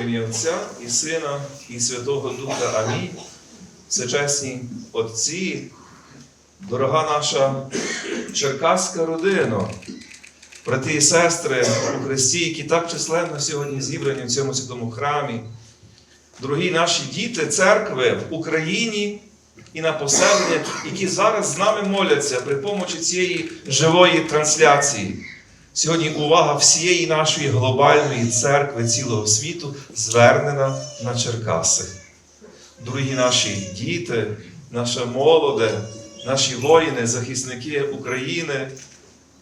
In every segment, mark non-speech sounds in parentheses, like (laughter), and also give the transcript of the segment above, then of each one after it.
В ім'я Отця і Сина, і Святого Духа. Амінь. Всечесні Отці, дорога наша черкаська родина, брати і сестри у Христі, які так численно сьогодні зібрані в цьому святому храмі, дорогі наші діти церкви в Україні і на поселеннях, які зараз з нами моляться при помочі цієї живої трансляції. Сьогодні увага всієї нашої глобальної церкви цілого світу звернена на Черкаси. Дорогі наші діти, наша молоде, наші воїни, захисники України.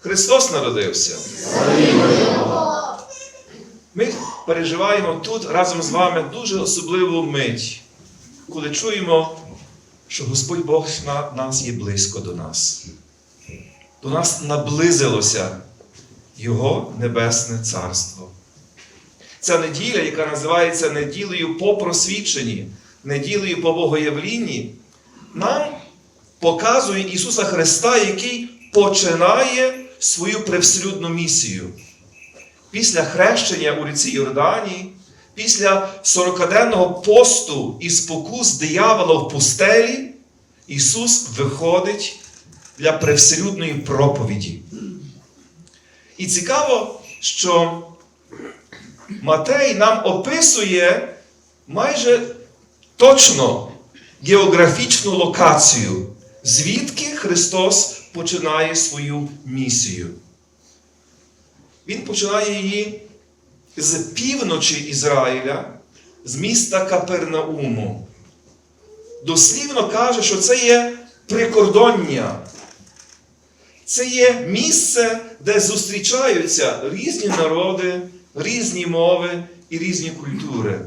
Христос народився. Ми переживаємо тут разом з вами дуже особливу мить, коли чуємо, що Господь Бог на нас є близько до нас. До нас наблизилося Його Небесне Царство. Ця неділя, яка називається неділею по просвідченні, неділею по Богоявлінні, нам показує Ісуса Христа, який починає свою привслюдну місію. Після хрещення у ріці Йорданії, після 40-денного посту і спокус диявола в пустелі, Ісус виходить для привселюдної проповіді. І цікаво, що Матей нам описує майже точно географічну локацію, звідки Христос починає свою місію. Він починає її з півночі Ізраїля, з міста Капернауму. Дослівно каже, що це є прикордоння. Це є місце, де зустрічаються різні народи, різні мови і різні культури.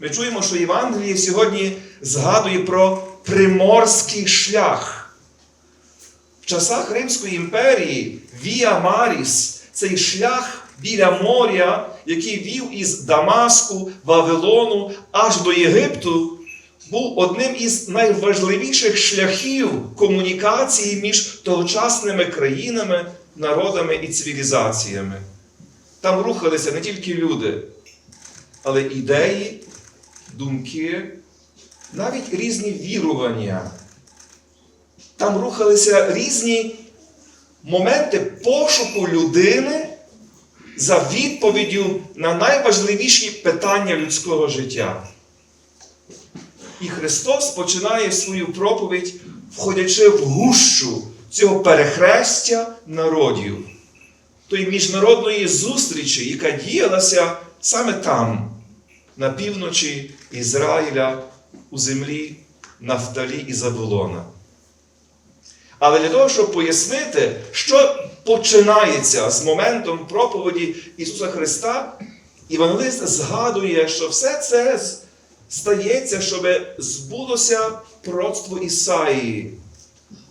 Ми чуємо, що Євангеліє сьогодні згадує про приморський шлях. В часах Римської імперії Віа Маріс, цей шлях біля моря, який вів із Дамаску, Вавилону аж до Єгипту, був одним із найважливіших шляхів комунікації між тогочасними країнами, народами і цивілізаціями. Там рухалися не тільки люди, але ідеї, думки, навіть різні вірування. Там рухалися різні моменти пошуку людини за відповіддю на найважливіші питання людського життя. І Христос починає свою проповідь, входячи в гущу цього перехрестя народів, тої міжнародної зустрічі, яка діялася саме там, на півночі Ізраїля, у землі Нафталі і Заволона. Але для того, щоб пояснити, що починається з моментом проповіді Ісуса Христа, Євангелист згадує, що все це стається, щоб збулося пророцтво Ісаїї.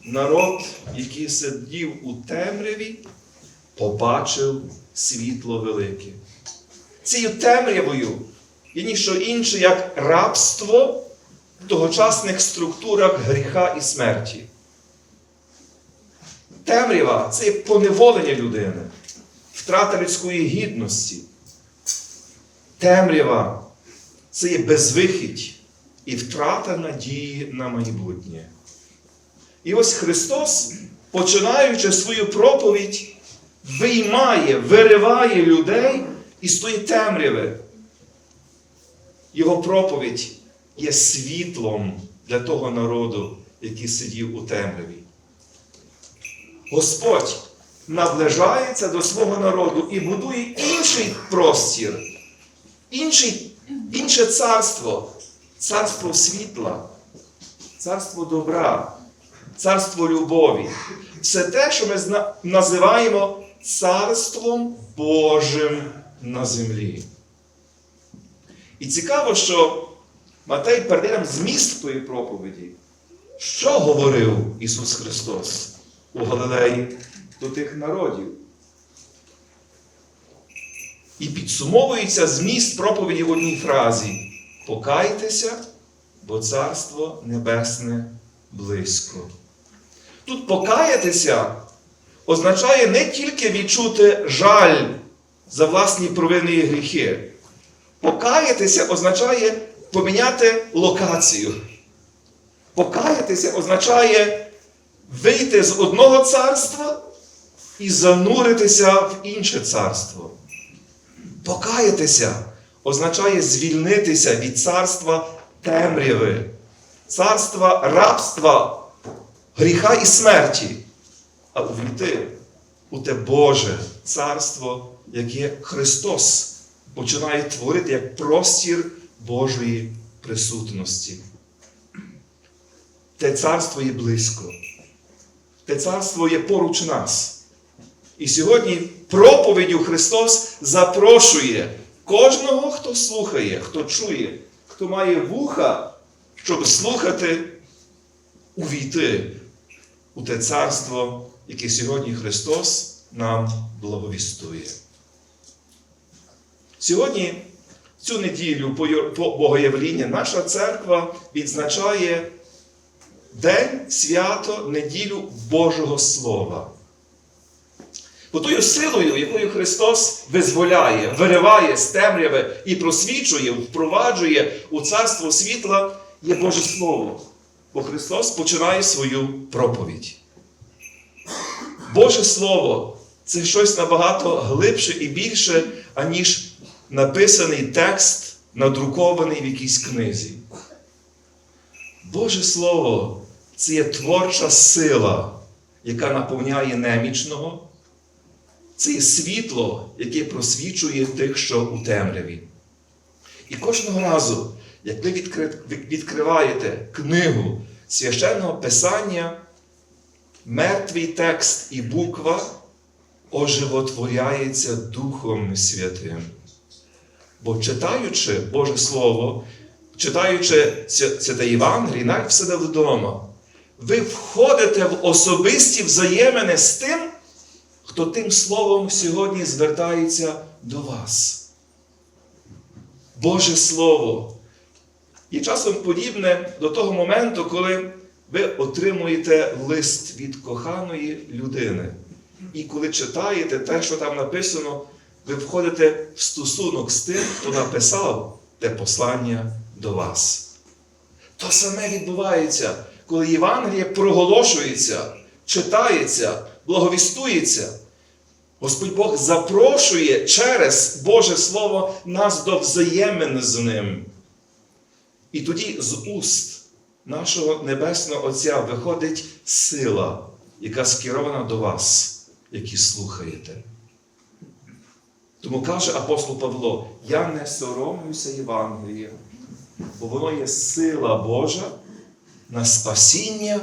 Народ, який сидів у темряві, побачив світло велике. Цією темрявою є ніщо інше, як рабство в тогочасних структурах гріха і смерті. Темрява це є поневолення людини, втрата людської гідності. Темрява це є безвихідь і втрата надії на майбутнє. І ось Христос, починаючи свою проповідь, виймає, вириває людей із тої темряви. Його проповідь є світлом для того народу, який сидів у темряві. Господь наближається до свого народу і будує інший простір, інший, інше царство, царство світла, царство добра, царство любові. Все те, що ми називаємо Царством Божим на землі. І цікаво, що Матей передає нам зміст тої проповіді. Що говорив Ісус Христос у Галилеї до тих народів? І підсумовується зміст проповіді в одній фразі: Покайтеся, бо Царство Небесне близько. Тут покаятися означає не тільки відчути жаль за власні провини і гріхи. Покаятися означає поміняти локацію. Покаятися означає вийти з одного царства і зануритися в інше царство. Покаятися означає звільнитися від царства темряви, царства рабства, гріха і смерті, а увійти у те Боже царство, яке Христос починає творити як простір Божої присутності. Те царство є близько. Те царство є поруч нас. І сьогодні проповіддю Христос запрошує кожного, хто слухає, хто чує, хто має вуха, щоб слухати, увійти у те царство, яке сьогодні Христос нам благовістує. Сьогодні, цю неділю по Богоявління, наша церква відзначає День свято, неділю Божого Слова. Бо тою силою, якою Христос визволяє, вириває з темряви і просвічує, впроваджує у царство світла, є Боже Слово. Бо Христос починає свою проповідь. Боже Слово це щось набагато глибше і більше, аніж написаний текст, надрукований в якійсь книзі. Боже Слово це є творча сила, яка наповняє немічного. Це є світло, яке просвічує тих, що у темряві. І кожного разу, як ви відкриваєте книгу священного Писання, мертвий текст і буква оживотворяється Духом Святим. Бо читаючи Боже Слово, читаючи Святе Євангеліє, навіть в себе вдома, ви входите в особисті взаємини з тим, хто тим словом сьогодні звертається до вас. Боже Слово. І часом подібне до того моменту, коли ви отримуєте лист від коханої людини. І коли читаєте те, що там написано, ви входите в стосунок з тим, хто написав те послання до вас. То саме відбувається, коли Євангеліє проголошується, читається, благовістується. Господь Бог запрошує через Боже Слово нас до взаємин з Ним. І тоді з уст нашого Небесного Отця виходить сила, яка скерована до вас, які слухаєте. Тому каже апостол Павло: Я не соромлюся Євангелія, бо воно є сила Божа на спасіння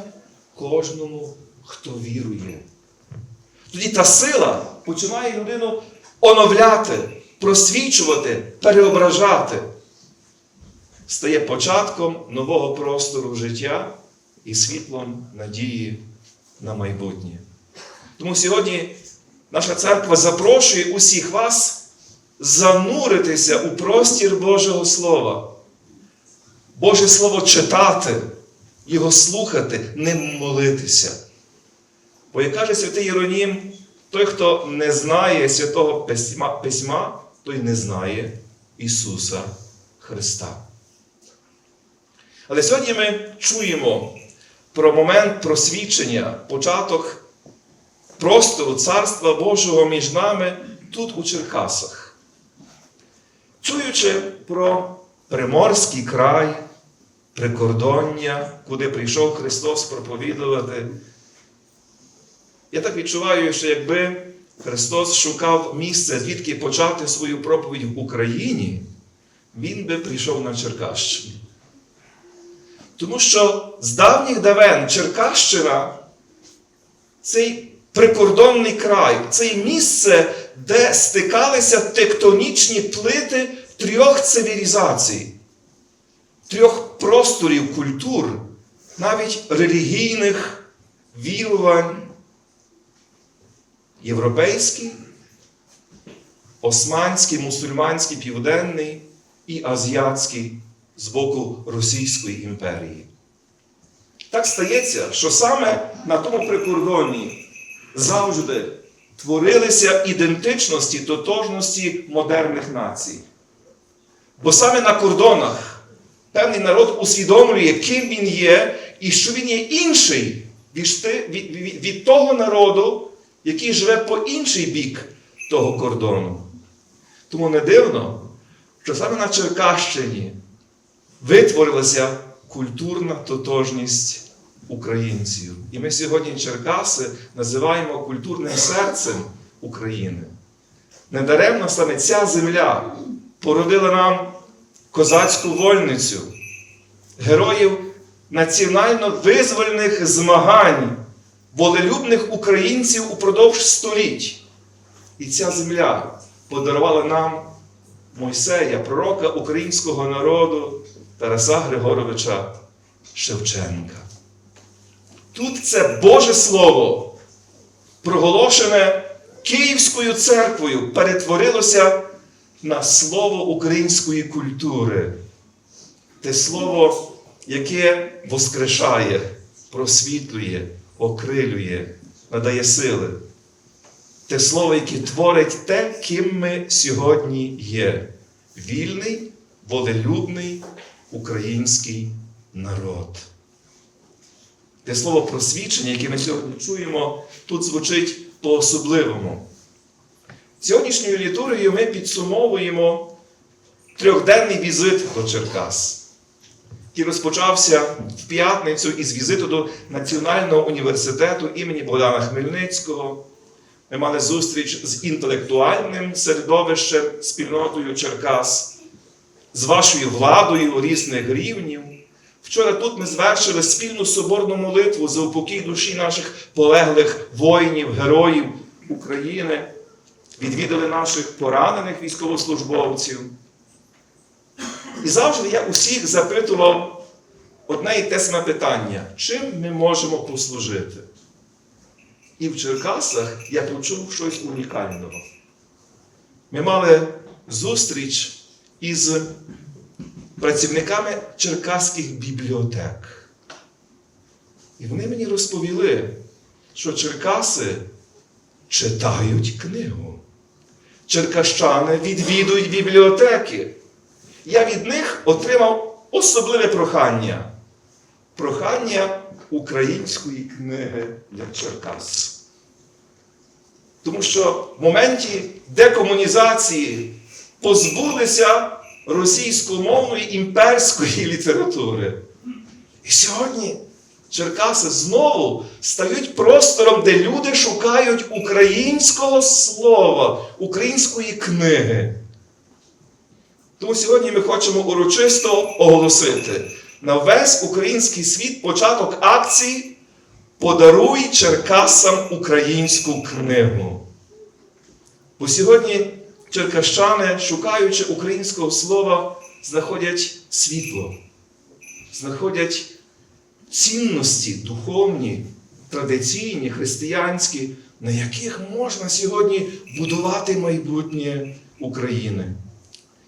кожному, хто вірує. Тоді та сила починає людину оновляти, просвічувати, переображати. Стає початком нового простору життя і світлом надії на майбутнє. Тому сьогодні наша церква запрошує усіх вас зануритися у простір Божого Слова. Боже Слово читати, Його слухати, ним молитися. Бо, як каже святий Єронім, той, хто не знає святого письма, письма, той не знає Ісуса Христа. Але сьогодні ми чуємо про момент просвідчення, початок простору Царства Божого між нами тут у Черкасах. Чуючи про Приморський край, прикордоння, куди прийшов Христос проповідувати, я так відчуваю, що якби Христос шукав місце, звідки почати свою проповідь в Україні, Він би прийшов на Черкащину. Тому що з давніх давен Черкащина цей прикордонний край, це місце, де стикалися тектонічні плити трьох цивілізацій, трьох просторів культур, навіть релігійних вірувань. Європейський, османський, мусульманський, південний і азіатський з боку Російської імперії. Так стається, що саме на тому прикордонні завжди творилися ідентичності, тотожності модерних націй. Бо саме на кордонах певний народ усвідомлює, ким він є, і що він є інший від того народу, який живе по інший бік того кордону. Тому не дивно, що саме на Черкащині витворилася культурна тотожність українців. І ми сьогодні Черкаси називаємо культурним серцем України. Недаремно саме ця земля породила нам козацьку вольницю, героїв національно-визвольних змагань, волелюбних українців упродовж століть. І ця земля подарувала нам Мойсея, пророка українського народу Тараса Григоровича Шевченка. Тут це Боже Слово, проголошене Київською церквою, перетворилося на слово української культури. Те слово, яке воскрешає, просвітлює, окрилює, надає сили. Те слово, яке творить те, ким ми сьогодні є. Вільний, волелюбний український народ. Те слово просвічення, яке ми сьогодні чуємо, тут звучить по-особливому. Сьогоднішньою літургією ми підсумовуємо трьохденний візит до Черкас, який розпочався в п'ятницю із візиту до Національного університету імені Богдана Хмельницького. Ми мали зустріч з інтелектуальним середовищем, спільнотою Черкас, з вашою владою різних рівнів. Вчора тут ми звершили спільну соборну молитву за упокій душі наших полеглих воїнів, героїв України, відвідали наших поранених військовослужбовців. І завжди я усіх запитував одне і те саме питання: чим ми можемо послужити? І в Черкасах я почув щось унікального. Ми мали зустріч із працівниками черкаських бібліотек. І вони мені розповіли, що Черкаси читають книгу. Черкащани відвідують бібліотеки. Я від них отримав особливе прохання. Прохання української книги для Черкас. Тому що в моменті декомунізації позбулися російськомовної імперської (laughs) літератури. І сьогодні Черкаси знову стають простором, де люди шукають українського слова, української книги. Тому сьогодні ми хочемо урочисто оголосити на весь український світ початок акції Подаруй Черкасам українську книгу. Бо сьогодні черкащани, шукаючи українського слова, знаходять світло, знаходять цінності духовні, традиційні, християнські, на яких можна сьогодні будувати майбутнє України.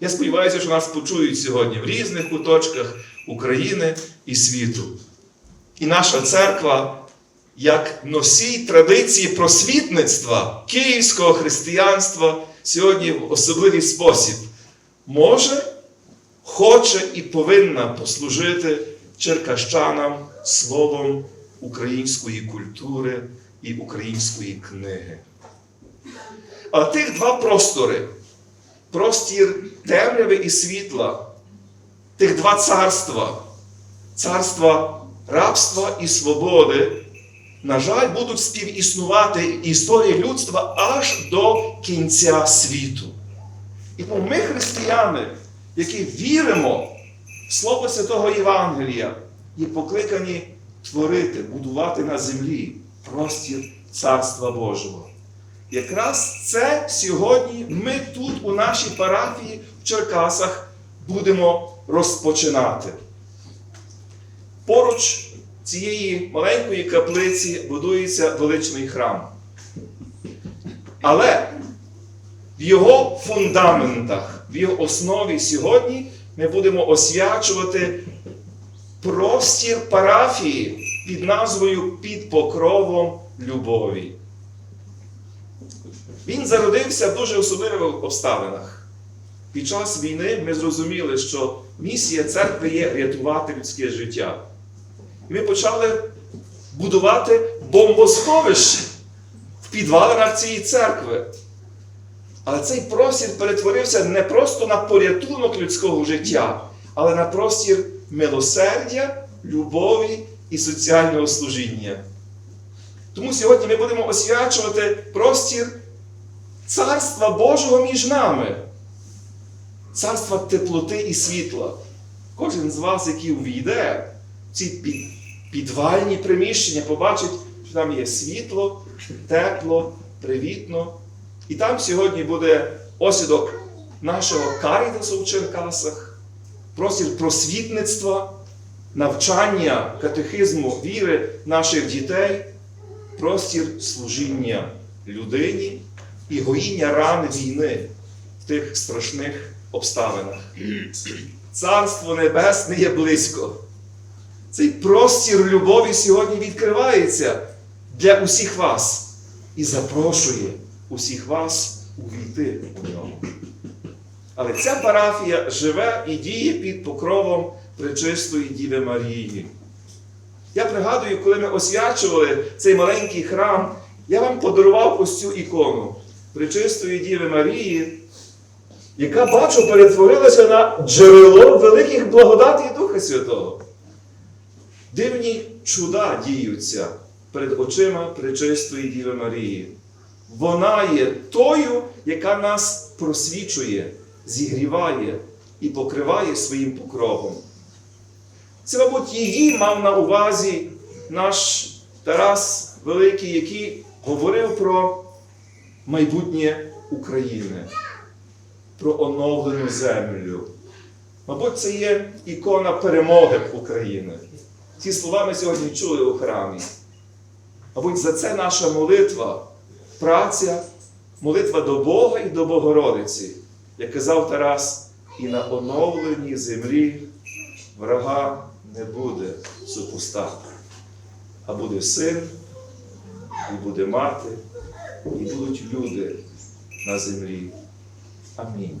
Я сподіваюся, що нас почують сьогодні в різних куточках України і світу. І наша церква, як носій традиції просвітництва київського християнства, сьогодні в особливий спосіб може, хоче і повинна послужити черкащанам словом української культури і української книги. А тих два простори простір темряви і світла, тих два царства, царства рабства і свободи, на жаль, будуть співіснувати історії людства аж до кінця світу. І тому ми, християни, які віримо в Слово Святого Євангелія, є покликані творити, будувати на землі простір Царства Божого. Якраз це сьогодні ми тут, у нашій парафії в Черкасах, будемо розпочинати. Поруч цієї маленької каплиці будується величний храм. Але в його фундаментах, в його основі сьогодні ми будемо освячувати простір парафії під назвою Під покровом любові. Він зародився в дуже особливих обставинах. Під час війни ми зрозуміли, що місія церкви є рятувати людське життя. І ми почали будувати бомбосховище в підвалинах цієї церкви. Але цей простір перетворився не просто на порятунок людського життя, але на простір милосердя, любові і соціального служіння. Тому сьогодні ми будемо освячувати простір Царства Божого між нами, царства теплоти і світла. Кожен з вас, який увійде ці під- підвальні приміщення, побачить, що там є світло, тепло, привітно. І там сьогодні буде осідок нашого карітасу в Черкасах, простір просвітництва, навчання катехизму віри наших дітей, простір служіння людині і гоїння ран війни в тих страшних обставинах. Царство Небесне є близько. Цей простір любові сьогодні відкривається для усіх вас і запрошує усіх вас увійти у нього. Але ця парафія живе і діє під покровом Пречистої Діви Марії. Я пригадую, коли ми освячували цей маленький храм, я вам подарував ось цю ікону Пречистої Діви Марії, яка, бачу, перетворилася на джерело великих благодатей Духа Святого. Дивні чуда діються перед очима Пречистої Діви Марії. Вона є тою, яка нас просвічує, зігріває і покриває своїм покровом. Це, мабуть, її мав на увазі наш Тарас Великий, який говорив про майбутнє України, про оновлену землю. Мабуть, це є ікона перемоги України. Ці слова ми сьогодні чули у храмі. Мабуть, за це наша молитва, праця, молитва до Бога і до Богородиці, як казав Тарас, і на оновленій землі врага не буде супостата, а буде син, і буде мати, і будуть люди на землі. Амінь.